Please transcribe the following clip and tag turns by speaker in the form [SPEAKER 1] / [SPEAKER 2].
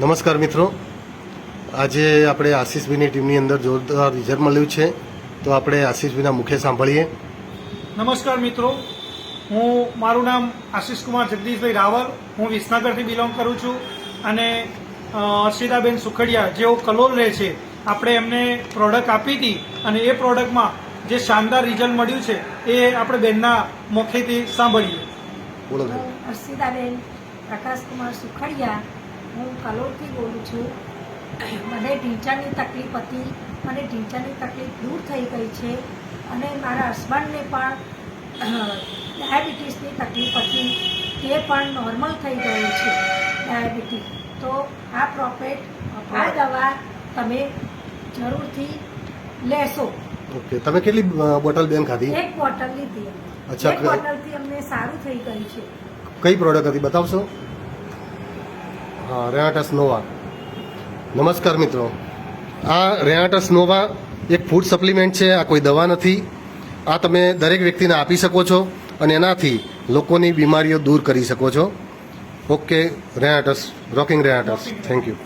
[SPEAKER 1] નમસ્કાર મિત્રો. આજે આપણે આશીષભાઈની ટીમની અંદર જોરદાર રિઝલ્ટ મળ્યું છે. તો આપણે આશીષભાઈના મુખે સાંભળીએ.
[SPEAKER 2] નમસ્કાર મિત્રો. હું મારું નામ આશિષ કુમાર જગદીશભાઈ રાવલ. હું વિસનગરથી બિલોંગ કરું છું અને અ, સુખડિયા જેઓ કલોલ રહે છે આપણે એમને પ્રોડક્ટ આપી હતી અને એ પ્રોડક્ટમાં જે શાનદાર રિઝલ્ટ મળ્યું છે એ આપણે બેનના મુખેથી સાંભળીએ.
[SPEAKER 1] બોલો બેન.
[SPEAKER 3] પ્રકાશકુમાર સુખડિયા હું કલોલથી બોલું છું. મને ઢીંચાની તકલીફ હતી. મને ઢીંચાની તકલીફ દૂર થઈ ગઈ છે. અને મારા હસબન્ડને પણ ડાયાબિટીસની તકલીફ હતી. તે પણ નોર્મલ થઈ ગયું છે ડાયાબિટીસ તો આ પ્રોફેટ આ દવા તમે જરૂરથી લેશો.
[SPEAKER 1] ઓકે તમે કેટલી બોટલ બેન ખાધી?
[SPEAKER 3] એક બોટલ લીધી.
[SPEAKER 1] અચ્છા,
[SPEAKER 3] એક બોટલથી અમને સારું થઈ ગયું છે.
[SPEAKER 1] કઈ પ્રોડક્ટ હતી બતાવશો? હા રેનાટસ નોવા. નમસ્કાર મિત્રો. આ રેનાટસ નોવા એક ફૂડ સપ્લિમેન્ટ છે, આ કોઈ દવા નથી. આ તમે દરેક વ્યક્તિને આપી શકો છો અને એનાથી લોકોની બીમારીઓ દૂર કરી શકો છો. Okay Renatus rocking Renatus thank you